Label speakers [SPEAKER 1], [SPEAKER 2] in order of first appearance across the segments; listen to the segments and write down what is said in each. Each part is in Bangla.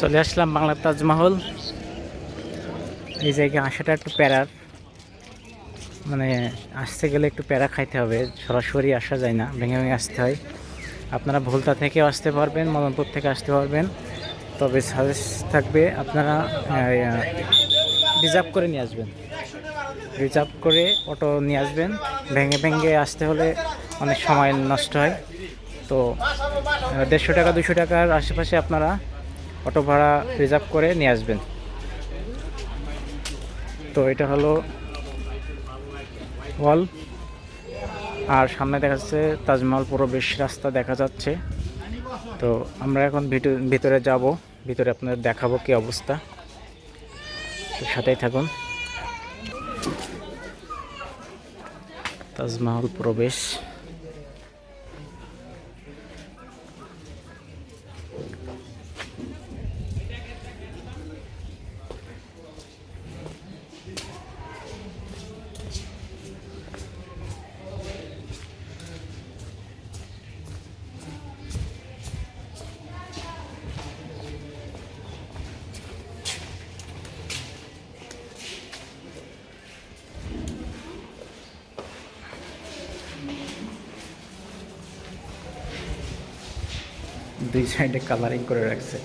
[SPEAKER 1] চলে আসলাম বাংলার তাজমহল। এই জায়গায় আসাটা একটু প্যারার। মানে আসতে গেলে একটু প্যারা খাইতে হবে, সরাসরি আসা যায় না, ভেঙে ভেঙে আসতে হয়। আপনারা ভুলতা থেকেও আসতে পারবেন, মদনপুর থেকে আসতে পারবেন। তবে সাজেস্ট থাকবে আপনারা রিজার্ভ করে নিয়ে আসবেন। রিজার্ভ করে অটো নিয়ে আসবেন। ভেঙে ভেঙে আসতে হলে অনেক সময় নষ্ট হয়। তো দেড়শো টাকা, দুশো টাকার আশেপাশে আপনারা অটো ভাড়া রিজার্ভ করে নিয়ে আসবেন। তো এটা হলো হল আর সামনে দেখা যাচ্ছে তাজমহল প্রবেশ রাস্তা দেখা যাচ্ছে। তো আমরা এখন ভিতরে যাব, ভিতরে আপনাদের দেখাবো কি অবস্থা। তো সাথেই থাকুন। তাজমহল প্রবেশ দুই সাইডে কালারিং করে রাখছে।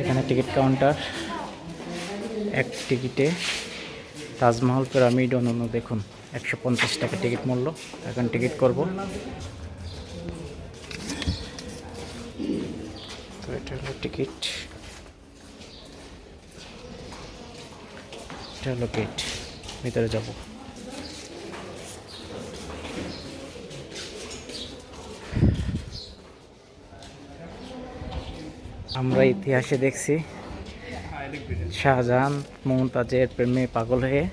[SPEAKER 1] এখানে টিকিট কাউন্টার এক টিকিটে তাজমহল পিরামিড অন্যান্য দেখুন, একশো পঞ্চাশ টাকা টিকিট মূল্য। এখন টিকিট করব। তো এটা হলো টিকিট এটা হলো গেট ভিতরে যাব। আমরা ইতিহাসে দেখছি শাহজাহান, মমতাজের প্রেমে পাগল হয়ে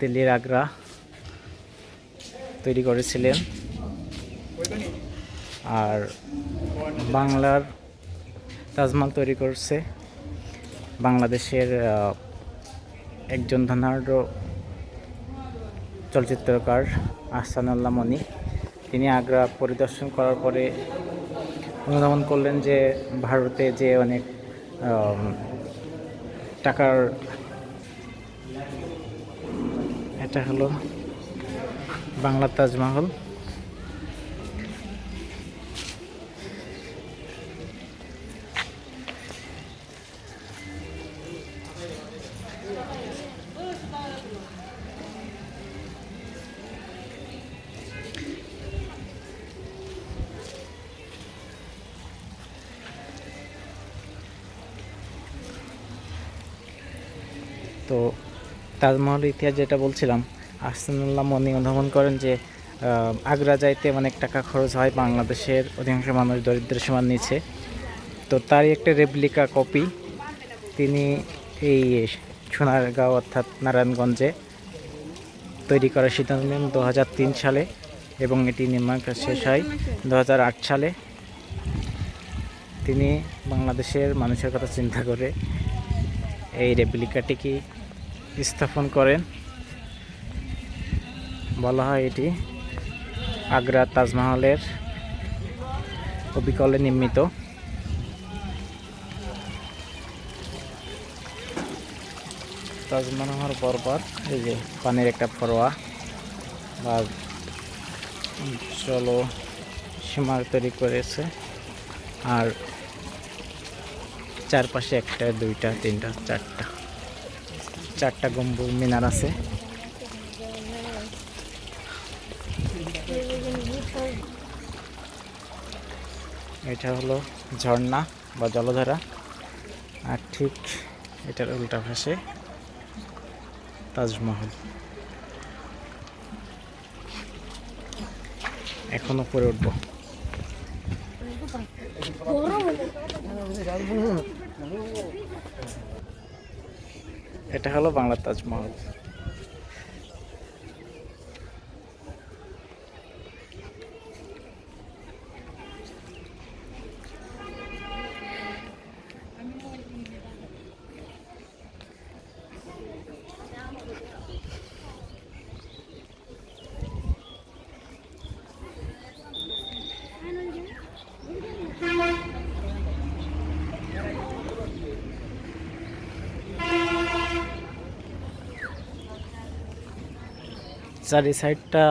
[SPEAKER 1] দিল্লির আগ্রা তৈরি করেছিলেন। আর বাংলার তাজমহল তৈরি করছে। বাংলাদেশের একজন ধনাঢ্য চলচ্চিত্রকার আহসানুল্লাহ মনি। তিনি আগ্রা পরিদর্শন করার পরে অনুধাবন করলেন যে ভারতে যে অনেক টাকার এটা হলো বাংলা তাজমহল। তো তাজমহল ইতিহাস যেটা বলছিলাম, আহসানুল্লাহ মনি অনুধাবন করেন যে আগ্রা যাইতে অনেক টাকা খরচ হয় বাংলাদেশের অধিকাংশ মানুষ দরিদ্র সীমার নিচে তো তারই একটা রেপ্লিকা কপি তিনি এই সোনারগাঁও অর্থাৎ নারায়ণগঞ্জে তৈরি করার সিদ্ধান্ত নেন দু হাজার তিন সালে এবং এটি নির্মাণ কাজ শেষ হয় দু হাজার আট সালে। তিনি বাংলাদেশের মানুষের কথা চিন্তা করে এই রেপ্লিকাটিকে স্থাপন করেন। বলা হয় এটি আগ্রা তাজমহলের অবিকলে নির্মিত। তাজমহল হওয়ার পরপর এই যে পানির একটা ফরোয়া বা চলো সীমার তৈরি করেছে। আর চারপাশে একটা, দুইটা, তিনটা, চারটা। চারটা গম্বুজ মিনার আছে। এটা হলো ঝর্ণা বা জলধারা। আর ঠিক এটার উল্টা পাশে তাজমহল। এখন উপরে উঠবো। এটা হলো বাংলার তাজমহল। চারি সাইডটা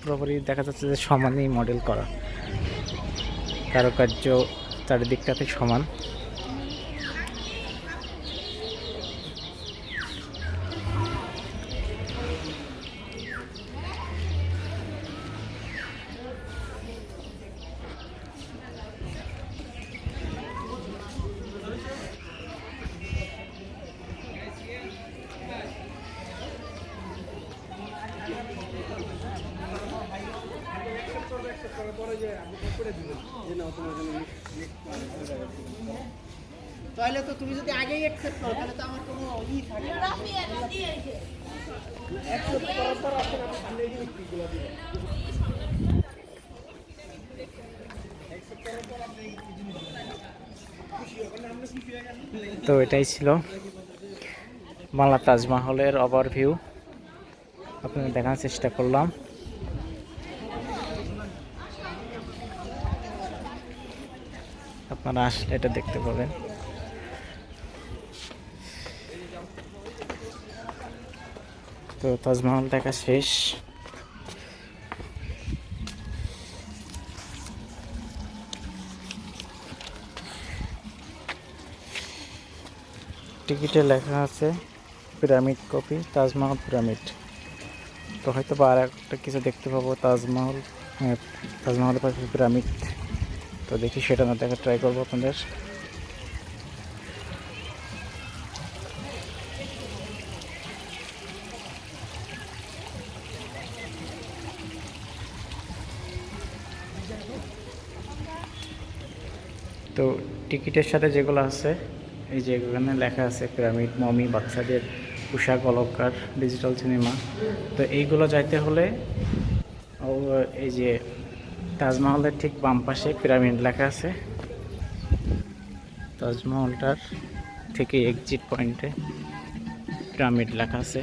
[SPEAKER 1] পুরোপুরি দেখা যাচ্ছে যে সমানই মডেল করা। কারুকার্য চারিদিকটাতে সমান।
[SPEAKER 2] তাহলে তো তুমি যদি আগেই অ্যাকসেপ্ট করো, তাহলে তো আমার কোনো ই থাকে
[SPEAKER 1] তো এটাই ছিল বাংলা তাজমহলের ওভারভিউ আপনাদের দেখার চেষ্টা করলাম। আপনারা আসলে এটা দেখতে পাবেন। তো তাজমহল দেখা শেষ। টিকিটে লেখা আছে পিরামিড কপি তাজমহল পিরামিড। তো হয়তো বা আর একটা কিছু দেখতে পাবো তাজমহল হ্যাঁ, তাজমহলের পাশে পিরামিড। তো দেখি সেটা না দেখা ট্রাই করব আপনাদের। তো টিকিটের সাথে যেগুলো আছে, এই যে এখানে লেখা আছে, পিরামিড, মমি, বাচ্চাদের পোশাক অলঙ্কার ডিজিটাল সিনেমা তো এইগুলো যাইতে হলে এই যে তাজমহলের ঠিক বাম পাশে পিরামিড লেখা আছে। তাজমহলটার থেকে এক্সিট পয়েন্টে পিরামিড লেখা আছে।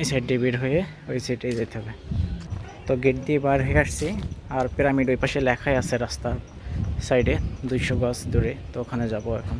[SPEAKER 1] এই সাইড বের হয়ে ওই সাইডে যেতে হবে। তো গেট দিয়ে বার হয়ে আসছি আর পিরামিড ওই পাশে লেখাই আছে রাস্তার সাইডে দুইশো গজ দূরে। তো ওখানে যাব এখন।